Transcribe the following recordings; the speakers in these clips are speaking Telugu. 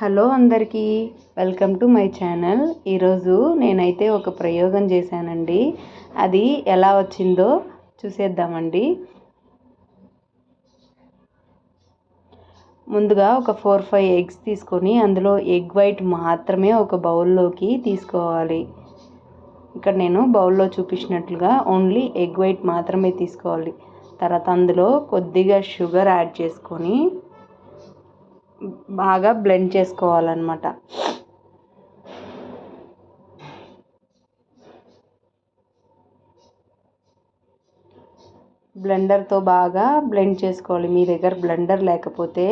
హలో అందరికీ వెల్కమ్ టు మై ఛానల్. ఈరోజు నేనైతే ఒక ప్రయోగం చేశానండి. అది ఎలా వచ్చిందో చూసేద్దామండి. ముందుగా ఒక ఫోర్ ఫైవ్ ఎగ్స్ తీసుకొని అందులో ఎగ్ వైట్ మాత్రమే ఒక బౌల్లోకి తీసుకోవాలి. ఇక్కడ నేను బౌల్లో చూపించినట్లుగా ఓన్లీ ఎగ్ వైట్ మాత్రమే తీసుకోవాలి. తర్వాత అందులో కొద్దిగా షుగర్ యాడ్ చేసుకొని బాగా బ్లెండ్ చేసుకోవాలన్నమాట. బ్లెండర్తో బాగా బ్లెండ్ చేసుకోవాలి. మీ దగ్గర బ్లెండర్ లేకపోతే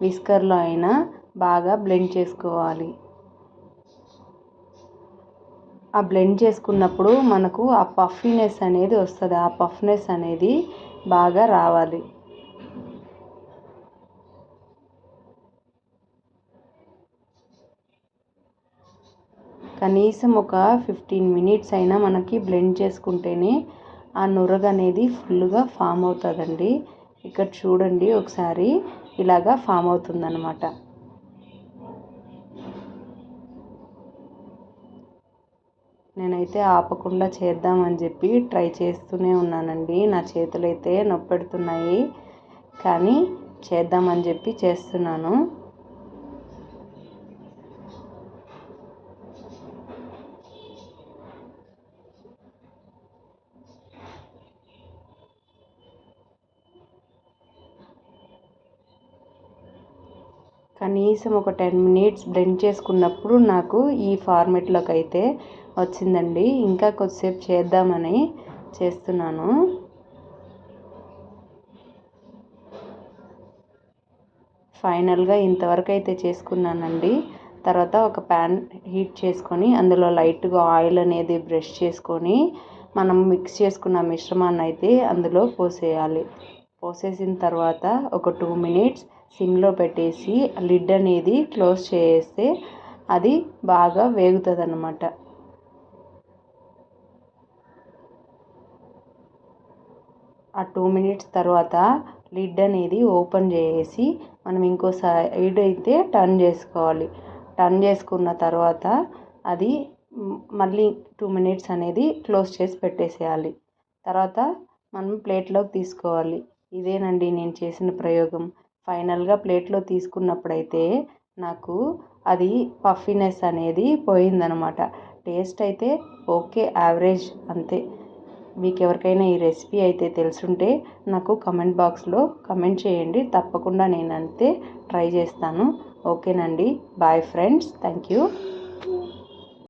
విస్కర్లో అయినా బాగా బ్లెండ్ చేసుకోవాలి. ఆ బ్లెండ్ చేసుకున్నప్పుడు మనకు ఆ పఫీనెస్ అనేది వస్తుంది. ఆ పఫ్నెస్ అనేది బాగా రావాలి. కనీసం ఒక ఫిఫ్టీన్ మినిట్స్ అయినా మనకి బ్లెండ్ చేసుకుంటేనే ఆ నురగ అనేది ఫుల్గా ఫామ్ అవుతుందండి. ఇక్కడ చూడండి ఒకసారి ఇలాగా ఫామ్ అవుతుందన్నమాట. నేనైతే ఆపకుండా చేద్దామని చెప్పి ట్రై చేస్తూనే ఉన్నానండి. నా చేతులు అయితే నొప్పెడుతున్నాయి. కానీ చేద్దామని చెప్పి చేస్తున్నాను. కనీసం ఒక టెన్ మినిట్స్ బ్లెండ్ చేసుకున్నప్పుడు నాకు ఈ ఫార్మెట్లోకి అయితే వచ్చిందండి. ఇంకా కొద్దిసేపు చేద్దామని చేస్తున్నాను. ఫైనల్గా ఇంతవరకు అయితే చేసుకున్నానండి. తర్వాత ఒక ప్యాన్ హీట్ చేసుకొని అందులో లైట్గా ఆయిల్ అనేది బ్రష్ చేసుకొని మనం మిక్స్ చేసుకున్న మిశ్రమాన్ని అయితే అందులో పోసేయాలి. పోసేసిన తర్వాత ఒక టూ మినిట్స్ సిమ్లో పెట్టేసి లిడ్ అనేది క్లోజ్ చేస్తే అది బాగా వేగుతుంది అన్నమాట ఆ టూ మినిట్స్ తర్వాత లిడ్ అనేది ఓపెన్ చేసి మనం ఇంకో సైడ్ అయితే టర్న్ చేసుకోవాలి. టర్న్ చేసుకున్న తర్వాత అది మళ్ళీ టూ మినిట్స్ అనేది క్లోజ్ చేసి పెట్టేసేయాలి. తర్వాత మనం ప్లేట్లోకి తీసుకోవాలి. ఇదేనండి నేను చేసిన ప్రయోగం. ఫైనల్గా ప్లేట్లో తీసుకున్నప్పుడైతే నాకు అది పఫీనెస్ అనేది పోయిందనమాట. టేస్ట్ అయితే ఓకే యావరేజ్ అంతే. మీకు ఎవరికైనా ఈ రెసిపీ అయితే తెలుసుంటే నాకు కమెంట్ బాక్స్లో కమెంట్ చేయండి. తప్పకుండా నేను అంతే ట్రై చేస్తాను. ఓకేనండి. Bye friends. Thank you.